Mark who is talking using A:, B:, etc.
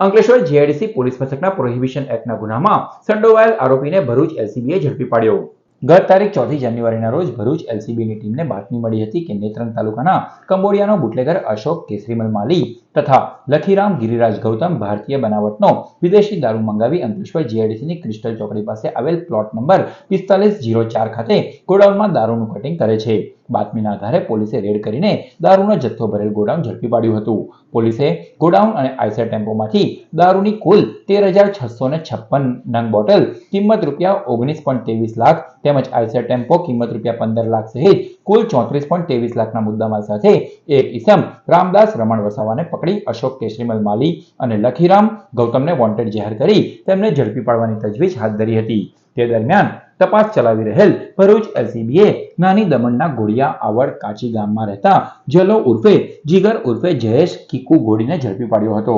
A: Ankleshwar GIDC police મથકના prohibition એક્ટના ગુનામાં સંડોવાયેલ આરોપીને ભરૂચ એલસીબીએ ઝડપી પાડ્યો. ગત તારીખ ચોથી જાન્યુઆરીના રોજ ભરૂચ એલસીબીની ટીમને બાતમી મળી હતી કે નેત્રંગ તાલુકાના કંબોડિયાનો બુટલેગર અશોક કેસરીમલ માલી તથા લખીરામ ગિરિરાજ ગૌતમ ભારતીય બનાવટનો વિદેશી દારૂ મંગાવી અંકલેશ્વર જીઆઈડીસીની ક્રિસ્ટલ ચોકડી પાસે આવેલ પ્લોટ નંબર પિસ્તાલીસ જીરો ચાર ખાતે ગોડાઉનમાં દારૂનું કટિંગ કરે છે. બાતમીના આધારે પોલીસે રેડ કરીને દારૂનો જથ્થો ભરેલ ગોડાઉન ઝડપી પાડ્યું હતું. પોલીસે ગોડાઉન અને આઈસર ટેમ્પોમાંથી દારૂની કુલ તેર હજાર છસો ને છપ્પન નંગ બોટલ કિંમત રૂપિયા ઓગણીસ પોઈન્ટ ત્રેવીસ લાખ તેમજ આઈસર ટેમ્પો કિંમત રૂપિયા પંદર લાખ સહિત કુલ ચોત્રીસ પોઈન્ટ ત્રેવીસ લાખના મુદ્દામાલ સાથે એક ઈસમ રામદાસ રમણ વસાવાને પકડી અશોક કેશરીમલ માલી અને લખીરામ ગૌતમને વોન્ટેડ જાહેર કરી તેમને ઝડપી પાડવાની તજવીજ હાથ ધરી હતી. તે દરમિયાન તપાસ ચલાવી રહેલ ભરૂચ એલસીબીએ નાની દમણના ગોળિયા આવડ કાચી ગામમાં રહેતા જલો ઉર્ફે જીગર ઉર્ફે જયેશ કીકુ ગોળીને ઝડપી પાડ્યો હતો.